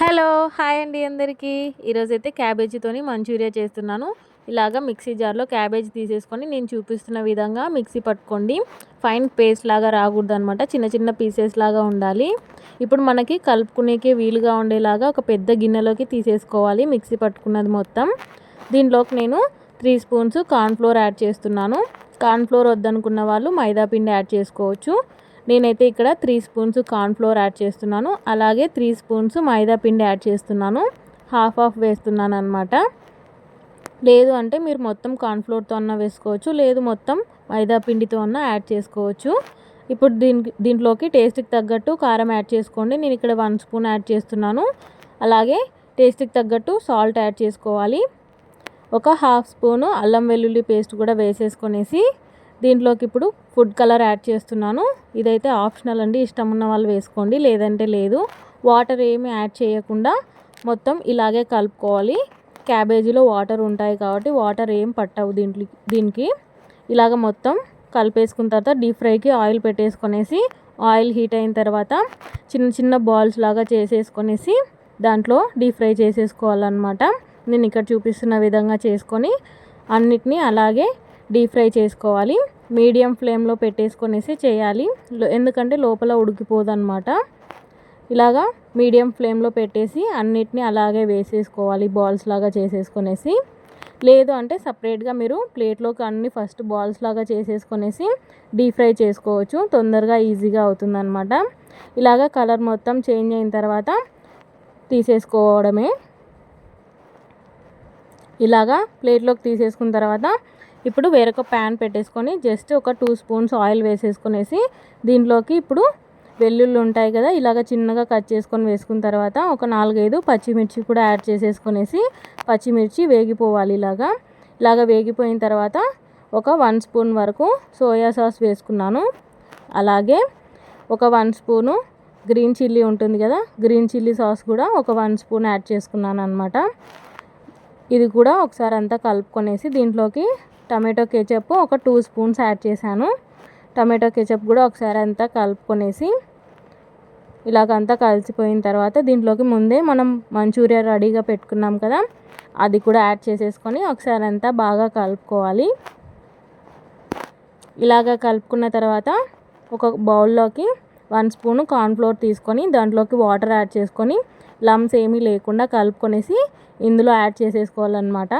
Hello hi అండి అందరికీ. ఈరోజు అయితే క్యాబేజీతోని మంచూరియా చేస్తున్నాను. ఇలాగ మిక్సీ జార్లో క్యాబేజ్ తీసేసుకొని నేను చూపిస్తున్న విధంగా మిక్సీ పట్టుకోండి. ఫైన్ పేస్ట్ లాగా రాకూడదు అనమాట చిన్న చిన్న పీసెస్ లాగా ఉండాలి. ఇప్పుడు మనకి కలుపుకునేకి వీలుగా ఉండేలాగా ఒక పెద్ద గిన్నెలోకి తీసేసుకోవాలి మిక్సీ పట్టుకున్నది మొత్తం. దీంట్లోకి నేను త్రీ స్పూన్స్ కార్న్ఫ్లోర్ యాడ్ చేస్తున్నాను. కార్న్ఫ్లోర్ వద్దనుకున్న వాళ్ళు మైదా పిండి యాడ్ చేసుకోవచ్చు. నేనైతే ఇక్కడ త్రీ స్పూన్స్ కార్న్ఫ్లోర్ యాడ్ చేస్తున్నాను. అలాగే త్రీ స్పూన్స్ మైదా పిండి యాడ్ చేస్తున్నాను. హాఫ్ హాఫ్ వేస్తున్నాను అనమాట లేదు అంటే మీరు మొత్తం కార్న్ఫ్లోర్తో అన్న వేసుకోవచ్చు. లేదు మొత్తం మైదా పిండితో అన్న యాడ్ చేసుకోవచ్చు. ఇప్పుడు దీని దీంట్లోకి టేస్ట్కి తగ్గట్టు కారం యాడ్ చేసుకోండి. నేను ఇక్కడ వన్ స్పూన్ యాడ్ చేస్తున్నాను. అలాగే టేస్ట్కి తగ్గట్టు సాల్ట్ యాడ్ చేసుకోవాలి. ఒక హాఫ్ స్పూను అల్లం వెల్లుల్లి పేస్ట్ కూడా వేసేసుకొనేసి దీంట్లోకి ఇప్పుడు ఫుడ్ కలర్ యాడ్ చేస్తున్నాను. ఇదైతే ఆప్షనల్ అండి. ఇష్టం ఉన్న వాళ్ళు వేసుకోండి. లేదంటే లేదు. వాటర్ ఏమి యాడ్ చేయకుండా మొత్తం ఇలాగే కలుపుకోవాలి. క్యాబేజీలో వాటర్ ఉంటాయి కాబట్టి వాటర్ ఏం పట్టవు దీంట్లో దీనికి. ఇలాగ మొత్తం కలిపేసుకున్న తర్వాత డీప్ ఫ్రైకి ఆయిల్ పెట్టేసుకొనేసి ఆయిల్ హీట్ అయిన తర్వాత చిన్న చిన్న బాల్స్ లాగా చేసేసుకొనేసి దాంట్లో డీప్ ఫ్రై చేసేసుకోవాలన్నమాట. నేను ఇక్కడ చూపిస్తున్న విధంగా చేసుకొని అన్నిటినీ అలాగే డీప్ ఫ్రై చేసుకోవాలి. మీడియం ఫ్లేమ్లో పెట్టేసుకొనేసి చేయాలి. ఎందుకంటే లోపల ఉడికిపోదు అనమాట ఇలాగా మీడియం ఫ్లేమ్లో పెట్టేసి అన్నిటిని అలాగే వేసేసుకోవాలి. బాల్స్ లాగా చేసేసుకొనేసి. లేదు అంటే సపరేట్గా మీరు ప్లేట్లోకి అన్ని ఫస్ట్ బాల్స్ లాగా చేసేసుకొనేసి డీప్ ఫ్రై చేసుకోవచ్చు. తొందరగా ఈజీగా అవుతుందన్నమాట. ఇలాగ కలర్ మొత్తం చేంజ్ అయిన తర్వాత తీసేసుకోవడమే. ఇలాగా ప్లేట్లోకి తీసేసుకున్న తర్వాత ఇప్పుడు వేరొక ప్యాన్ పెట్టేసుకొని జస్ట్ ఒక టూ స్పూన్స్ ఆయిల్ వేసేసుకునేసి దీంట్లోకి ఇప్పుడు వెల్లుల్లి ఉంటాయి కదా ఇలాగ చిన్నగా కట్ చేసుకొని వేసుకున్న తర్వాత ఒక నాలుగైదు పచ్చిమిర్చి కూడా యాడ్ చేసేసుకునేసి పచ్చిమిర్చి వేగిపోవాలి ఇలాగా. ఇలాగ వేగిపోయిన తర్వాత ఒక వన్ స్పూన్ వరకు సోయా సాస్ వేసుకున్నాను. అలాగే ఒక వన్ స్పూను గ్రీన్ చిల్లీ ఉంటుంది కదా గ్రీన్ చిల్లీ సాస్ కూడా ఒక వన్ స్పూన్ యాడ్ చేసుకున్నాను అనమాట ఇది కూడా ఒకసారి అంతా కలుపుకొనేసి దీంట్లోకి టమాటో కేచప్ ఒక టూ స్పూన్స్ యాడ్ చేశాను. టమాటో కేచప్ కూడా ఒకసారి అంతా కలుపుకొనేసి ఇలాగంతా కలిసిపోయిన తర్వాత దీంట్లోకి ముందే మనం మంచూరియా రెడీగా పెట్టుకున్నాం కదా అది కూడా యాడ్ చేసేసుకొని ఒకసారి అంతా బాగా కలుపుకోవాలి. ఇలాగ కలుపుకున్న తర్వాత ఒక బౌల్లోకి వన్ స్పూను కార్న్ఫ్లోర్ తీసుకొని దాంట్లోకి వాటర్ యాడ్ చేసుకొని లమ్స్ ఏమీ లేకుండా కలుపుకొనేసి ఇందులో యాడ్ చేసేసుకోవాలన్నమాట.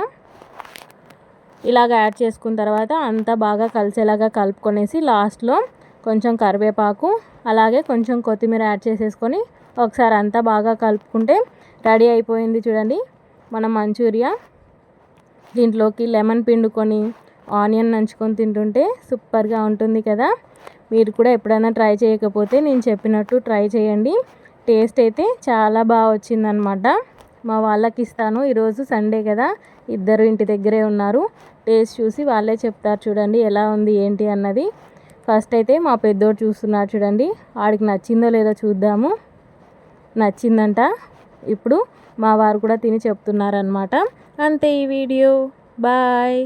ఇలాగ యాడ్ చేసుకున్న తర్వాత అంతా బాగా కలిసేలాగా కలుపుకొనేసి లాస్ట్లో కొంచెం కరివేపాకు అలాగే కొంచెం కొత్తిమీర యాడ్ చేసేసుకొని ఒకసారి అంతా బాగా కలుపుకుంటే రెడీ అయిపోయింది చూడండి మన మంచూరియా. దీంట్లోకి లెమన్ పిండుకొని ఆనియన్ నంచుకొని తింటుంటే సూపర్గా ఉంటుంది కదా. మీరు కూడా ఎప్పుడైనా ట్రై చేయకపోతే నేను చెప్పినట్టు ట్రై చేయండి. టేస్ట్ అయితే చాలా బాగా వచ్చిందనమాట మా వాళ్ళకి ఇస్తాను. ఈరోజు సండే కదా. ఇద్దరు ఇంటి దగ్గరే ఉన్నారు. టేస్ట్ చూసి వాళ్ళే చెప్తారు చూడండి ఎలా ఉంది ఏంటి అన్నది. ఫస్ట్ అయితే మా పెద్దోడు చూస్తున్నారు చూడండి. వాడికి నచ్చిందో లేదో చూద్దాము. నచ్చిందంట. ఇప్పుడు మా వారు కూడా తిని చెప్తున్నారనమాట అంతే ఈ వీడియో. బాయ్.